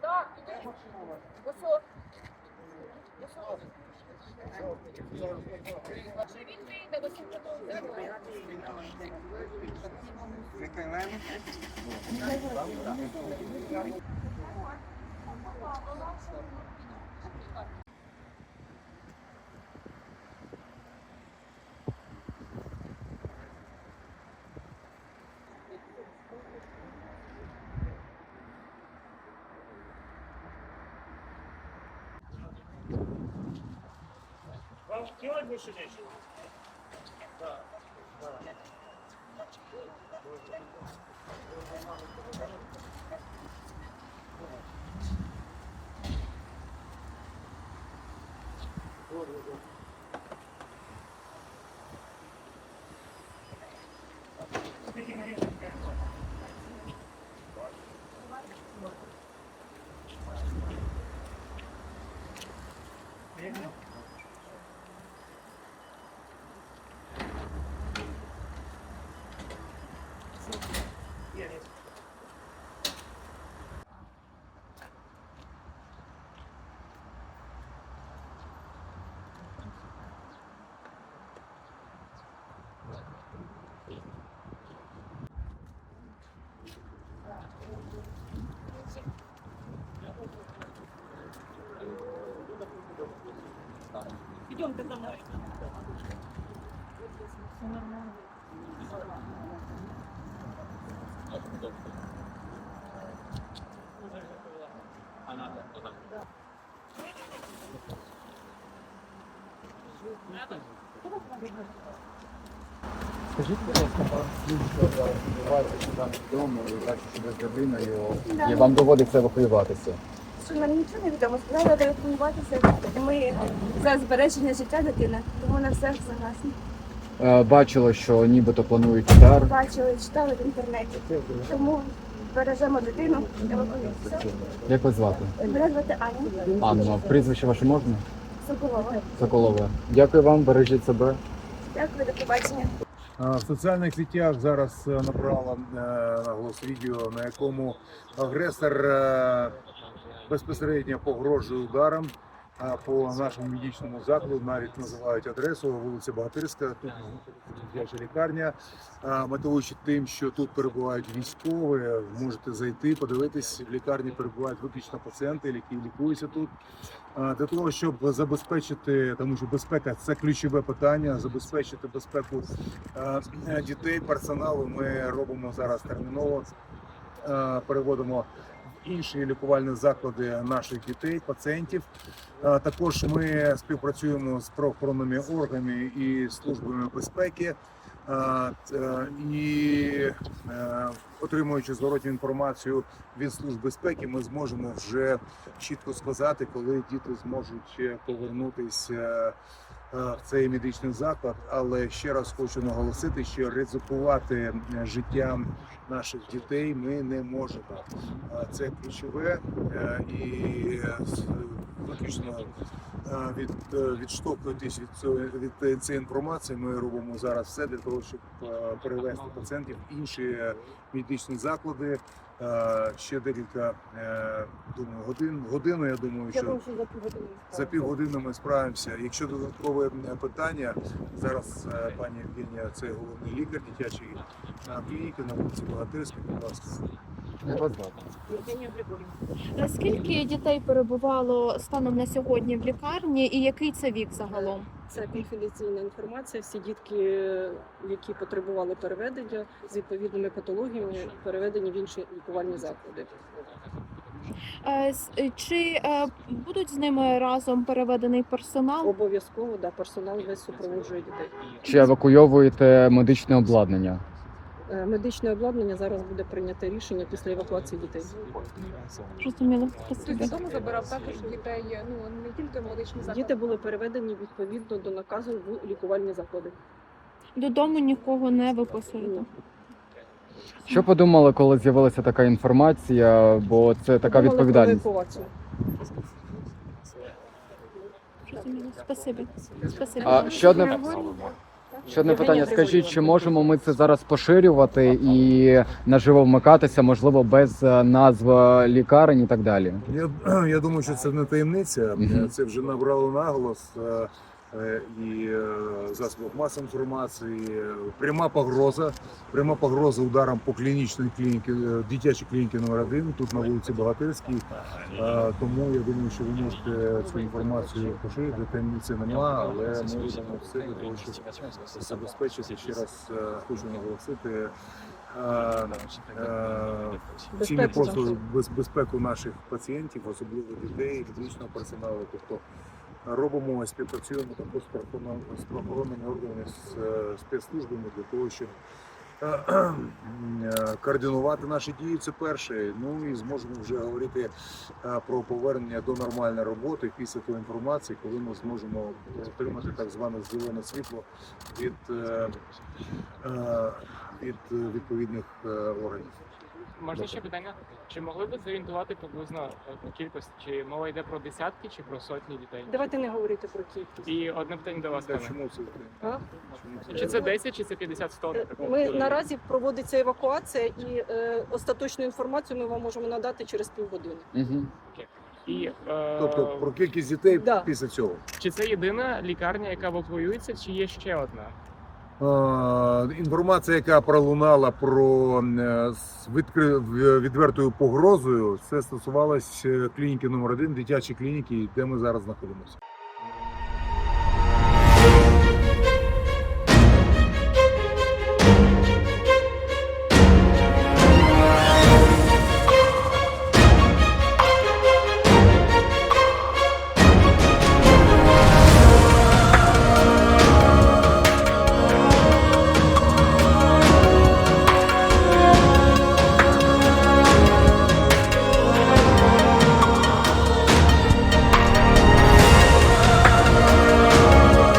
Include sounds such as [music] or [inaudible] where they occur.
Так, Висок. Якщо він вийде, висок Вам делать больше нечего? Идемте за мной. Все нормально. Скажіть, будь ласка, що відбувається там вдома, і бачу, що ви з родиною, і вам доводиться евакуюватися. Що нам нічого не відомо, сказали телефонуватися. Ми за збереження життя дитини, тому на все согласні. Е, Бачила, що нібито планують удар. Бачили, читали в інтернеті. Тому бережемо дитину, евакуюємося. Як вас звати? Мене звати Аня Анна, прізвище ваше можна? Соколова. Соколова. Дякую вам, бережіть себе. Дякую, до побачення. В соціальних сетях зараз е, набрала е, наголос відео, на якому агресор е, безпосередньо погрожує ударом а, по нашому медичному закладу, навіть називають адресу вулиця Богатирська, тут дитяча лікарня, мотивуючи тим, що тут перебувають військові, можете зайти, подивитись, в лікарні перебувають виключно пацієнти, які лікуються тут. Для того, щоб забезпечити, тому що безпека це ключове питання, забезпечити безпеку дітей, персоналу. Ми робимо зараз терміново, переводимо інші лікувальні заклади наших дітей, пацієнтів. Також ми співпрацюємо з правоохоронними органами і службами безпеки. е, І е, отримуючи зворотню інформацію від служб безпеки, ми зможемо вже чітко сказати, коли діти зможуть повернутися в цей медичний заклад. Але ще раз хочу наголосити, що ризикувати е, життям наших дітей ми не можемо. Це ключове е, і виключно е, від відштовхуючись від цього від цієї інформації, ми робимо зараз все для того, щоб перевести пацієнтів в інші медичні заклади. Е, Ще декілька е, думаю, годин. Годину я думаю, Я думаю, що за півгодини. за півгодини ми справимося. Якщо додаткове е, питання, зараз пані Євгенія, це головний лікар дитячої клініки на вулиці Богатирській, будь ласка. Як вас звати? Євгенія Григорівна. Скільки дітей перебувало станом на сьогодні в лікарні, і який це вік загалом? Це конфіденційна інформація. Всі дітки, які потребували переведення з відповідними патологіями, переведені в інші лікувальні заклади. Е, Чи е, будуть з ними разом переведений персонал? Обов'язково да, персонал весь супроводжує дітей. Чи евакуйовуєте медичне обладнання? Е, Медичне обладнання зараз буде прийняте рішення після евакуації дітей. Зрозуміло. Хтось додому забирав також дітей, ну не тільки в медичний заклад. Діти були переведені відповідно до наказу в лікувальні заклади. Додому нікого не виписуєте. Що подумали, коли з'явилася така інформація? Бо це така Думали про відповідальність. евакуацію. Зрозуміло. Спасибі. Спасибі. А ще одне. Ще одне питання. Скажіть, чи можемо ми це зараз поширювати і наживо вмикатися, можливо, без е, назв лікарень і так далі? Я, [clears throat] я думаю, що це не таємниця. Це вже набрало наголос е, е, і е, засобах масової інформації. Пряма погроза, пряма погроза ударом по клінічній клініці, е, дитячій клініці номер 1 тут на вулиці Богатирській. Е, Тому я думаю, що ви можете цю інформацію поширити. Таємниці нема, але ми робимо все для того, щоб забезпечити. Ще раз е, хочу наголосити. е, е, послуги без безпеку наших пацієнтів, особливо дітей, медичного персоналу. Тобто робимо співпрацюємо також з правоохоронними- органами з е, спецслужбами для того, щоб е, е, координувати наші дії. Це перше. Ну і зможемо вже говорити про повернення до нормальної роботи після тої інформації, коли ми зможемо отримати так зване зелене світло від, від відповідних органів. Можна ще питання? Чи могли б зорієнтувати приблизно е, по кількості? Чи мова йде про десятки чи про сотні дітей? Давайте не говорити про кількість. І одне питання до вас, пане. чому це? А? Чому Чи це 10, чи це 50, 100? Ми наразі проводиться евакуація, і е, остаточну інформацію ми вам можемо надати через півгодини. Угу. І, е, Тобто про кількість дітей Да. після цього. Чи це єдина лікарня, яка евакуюється, чи є ще одна? Інформація, яка пролунала про е, з відвертою погрозою, це стосувалось е, клініки номер 1 дитячої клініки, де ми зараз знаходимося.